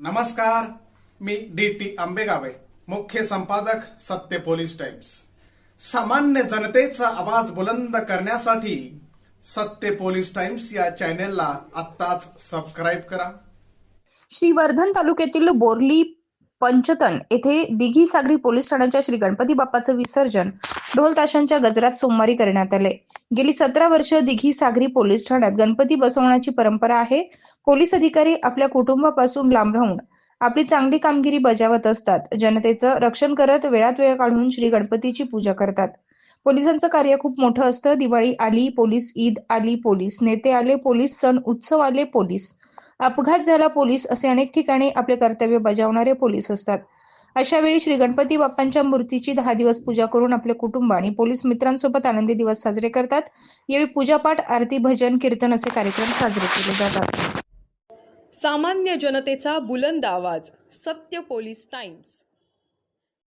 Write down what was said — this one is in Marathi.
नमस्कार मी डी टी आंबेगावे मुख्य संपादक सत्य पोलीस टाइम्स. सामान्य जनतेचा आवाज बुलंद करण्यासाठी सत्य पोलीस टाइम्स या चॅनेलला आत्ताच सबस्क्राईब करा. श्रीवर्धन तालुक्यातील बोरली पंचतन येथे दिघी सागरी पोलीस ठाण्याच्या श्री गणपती बाप्पाचं विसर्जन ढोल ताशांच्या गजरात सोमवारी करण्यात आले. गेली सतरा वर्ष दिघी सागरी पोलीस ठाण्यात गणपती बसवण्याची परंपरा आहे. पोलीस अधिकारी आपल्या कुटुंबापासून लांब राहून आपली चांगली कामगिरी बजावत असतात. जनतेचं रक्षण करत वेळात वेळ काढून श्री गणपतीची पूजा करतात. पोलिसांचं कार्य खूप मोठं असतं. दिवाळी आली पोलीस ईद आली पोलीस नेते आले पोलीस सण उत्सव आले पोलीस अपघात झाला पोलीस असे अनेक ठिकाणी आपले कर्तव्य बजावणारे पोलीस असतात. अशा वेळी श्री गणपती बाप्पांच्या मूर्तीची दहा दिवस पूजा करून आपले कुटुंब आणि पोलीस मित्रांसोबत आनंदी दिवस साजरे करतात. यावेळी पूजापाठ आरती भजन कीर्तन असे कार्यक्रम साजरे केले जातात. सामान्य जनतेचा बुलंद आवाज सत्य पोलीस टाइम्स.